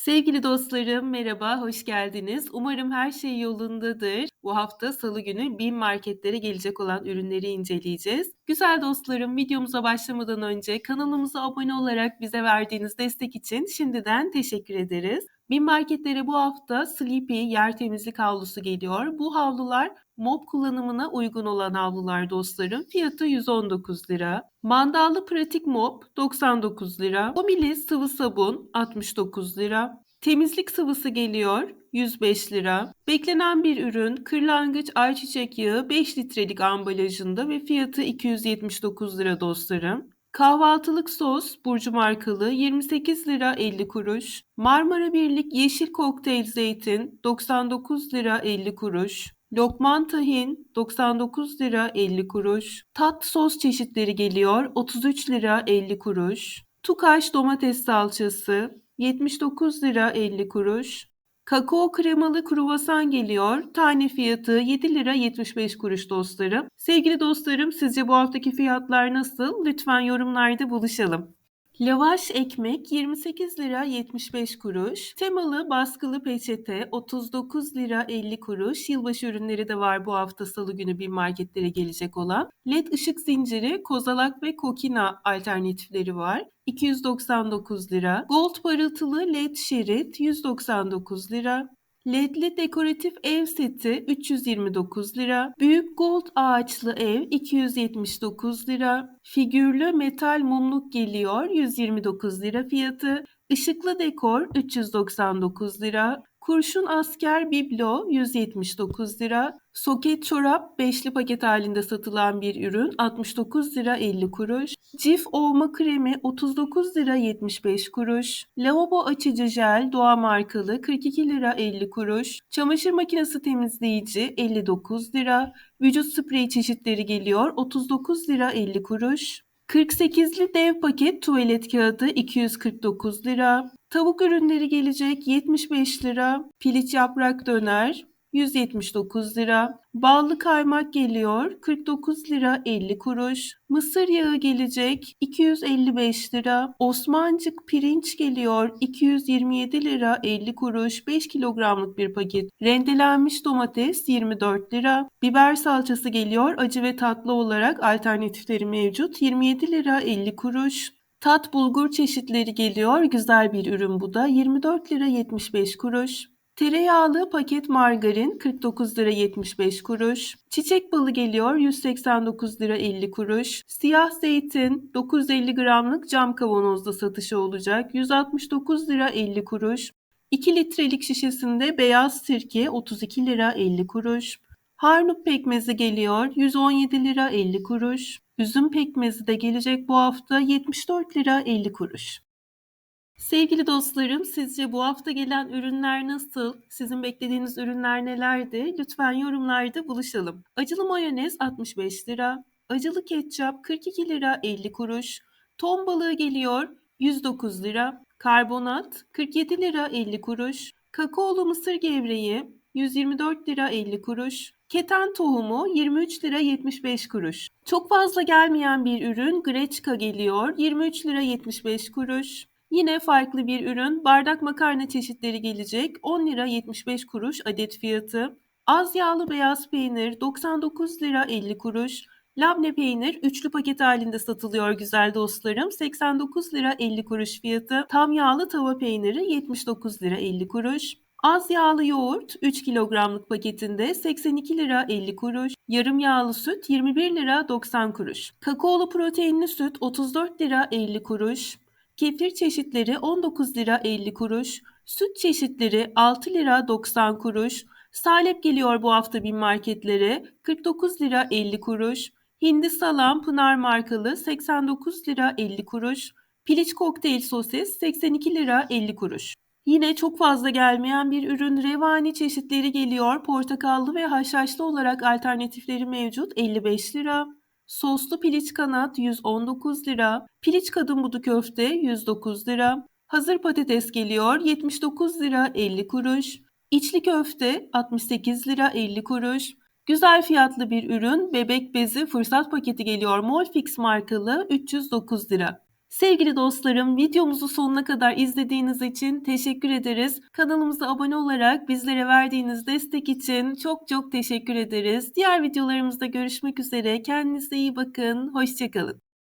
Sevgili dostlarım, merhaba, hoş geldiniz. Umarım her şey yolundadır. Bu hafta Salı günü BİM marketlere gelecek olan ürünleri inceleyeceğiz. Güzel dostlarım, videomuza başlamadan önce kanalımıza abone olarak bize verdiğiniz destek için şimdiden teşekkür ederiz. BİM marketlere bu hafta Sleepy yer temizlik havlusu geliyor. Bu havlular mop kullanımına uygun olan havlular dostlarım. Fiyatı 119 lira. Mandallı pratik mop 99 lira. Omili sıvı sabun 69 lira. Temizlik sıvısı geliyor 105 lira. Beklenen bir ürün kırlangıç ayçiçek yağı 5 litrelik ambalajında ve fiyatı 279 lira dostlarım. Kahvaltılık sos Burcu markalı 28 lira 50 kuruş. Marmara Birlik yeşil kokteyl zeytin 99 lira 50 kuruş. Lokman tahin 99 lira 50 kuruş. Tat sos çeşitleri geliyor 33 lira 50 kuruş. Tukaş domates salçası 79 lira 50 kuruş. Kakao kremalı kruvasan geliyor. Tane fiyatı 7 lira 75 kuruş dostlarım. Sevgili dostlarım sizce bu haftaki fiyatlar nasıl? Lütfen yorumlarda buluşalım. Lavaş ekmek 28 lira 75 kuruş. Temalı baskılı peçete 39 lira 50 kuruş. Yılbaşı ürünleri de var bu hafta salı günü bir marketlere gelecek olan. LED ışık zinciri, kozalak ve kokina alternatifleri var. 299 lira. Gold parıltılı led şerit 199 lira. LED'li dekoratif ev seti 329 lira. Büyük gold ağaçlı ev 279 lira. Figürlü metal mumluk geliyor 129 lira fiyatı. Işıklı dekor 399 lira. Kurşun asker biblo 179 lira. Soket çorap beşli paket halinde satılan bir ürün 69 lira 50 kuruş. Cif olma kremi 39 lira 75 kuruş. Lavabo açıcı jel doğa markalı 42 lira 50 kuruş. Çamaşır makinesi temizleyici 59 lira. Vücut spreyi çeşitleri geliyor 39 lira 50 kuruş. 48'li dev paket tuvalet kağıdı 249 lira. Tavuk ürünleri gelecek 75 lira. Piliç yaprak döner 179 lira. Ballı kaymak geliyor 49 lira 50 kuruş. Mısır yağı gelecek 255 lira. Osmancık pirinç geliyor 227 lira 50 kuruş 5 kilogramlık bir paket. Rendelenmiş domates 24 lira. Biber salçası geliyor acı ve tatlı olarak alternatifleri mevcut 27 lira 50 kuruş. Tat bulgur çeşitleri geliyor. Güzel bir ürün bu da. 24 lira 75 kuruş. Tereyağlı paket margarin 49 lira 75 kuruş. Çiçek balı geliyor 189 lira 50 kuruş. Siyah zeytin 950 gramlık cam kavanozda satışı olacak 169 lira 50 kuruş. 2 litrelik şişesinde beyaz sirke 32 lira 50 kuruş. Harnup pekmezi geliyor 117 lira 50 kuruş. Üzüm pekmezi de gelecek bu hafta 74 lira 50 kuruş. Sevgili dostlarım, sizce bu hafta gelen ürünler nasıl? Sizin beklediğiniz ürünler nelerdi? Lütfen yorumlarda buluşalım. Acılı mayonez 65 lira, acılı ketçap 42 lira 50 kuruş, ton balığı geliyor 109 lira, karbonat 47 lira 50 kuruş, kakaolu mısır gevreği 124 lira 50 kuruş, Keten tohumu 23 lira 75 kuruş. Çok fazla gelmeyen bir ürün Greçka geliyor 23 lira 75 kuruş. Yine farklı bir ürün bardak makarna çeşitleri gelecek 10 lira 75 kuruş adet fiyatı. Az yağlı beyaz peynir 99 lira 50 kuruş. Labne peynir üçlü paket halinde satılıyor güzel dostlarım. 89 lira 50 kuruş fiyatı. Tam yağlı tava peyniri 79 lira 50 kuruş. Az yağlı yoğurt 3 kilogramlık paketinde 82 lira 50 kuruş. Yarım yağlı süt 21 lira 90 kuruş. Kakaolu proteinli süt 34 lira 50 kuruş. Kefir çeşitleri 19 lira 50 kuruş. Süt çeşitleri 6 lira 90 kuruş. Salep geliyor bu hafta bin marketlere 49 lira 50 kuruş. Hindi salam Pınar markalı 89 lira 50 kuruş. Piliç kokteyl sosis 82 lira 50 kuruş. Yine çok fazla gelmeyen bir ürün revani çeşitleri geliyor. Portakallı ve haşhaşlı olarak alternatifleri mevcut 55 lira. Soslu piliç kanat 119 lira. Piliç kadın budu köfte 109 lira. Hazır patates geliyor 79 lira 50 kuruş. İçli köfte 68 lira 50 kuruş. Güzel fiyatlı bir ürün bebek bezi fırsat paketi geliyor Molfix markalı 309 lira. Sevgili dostlarım, videomuzu sonuna kadar izlediğiniz için teşekkür ederiz. Kanalımıza abone olarak bizlere verdiğiniz destek için çok çok teşekkür ederiz. Diğer videolarımızda görüşmek üzere. Kendinize iyi bakın. Hoşçakalın.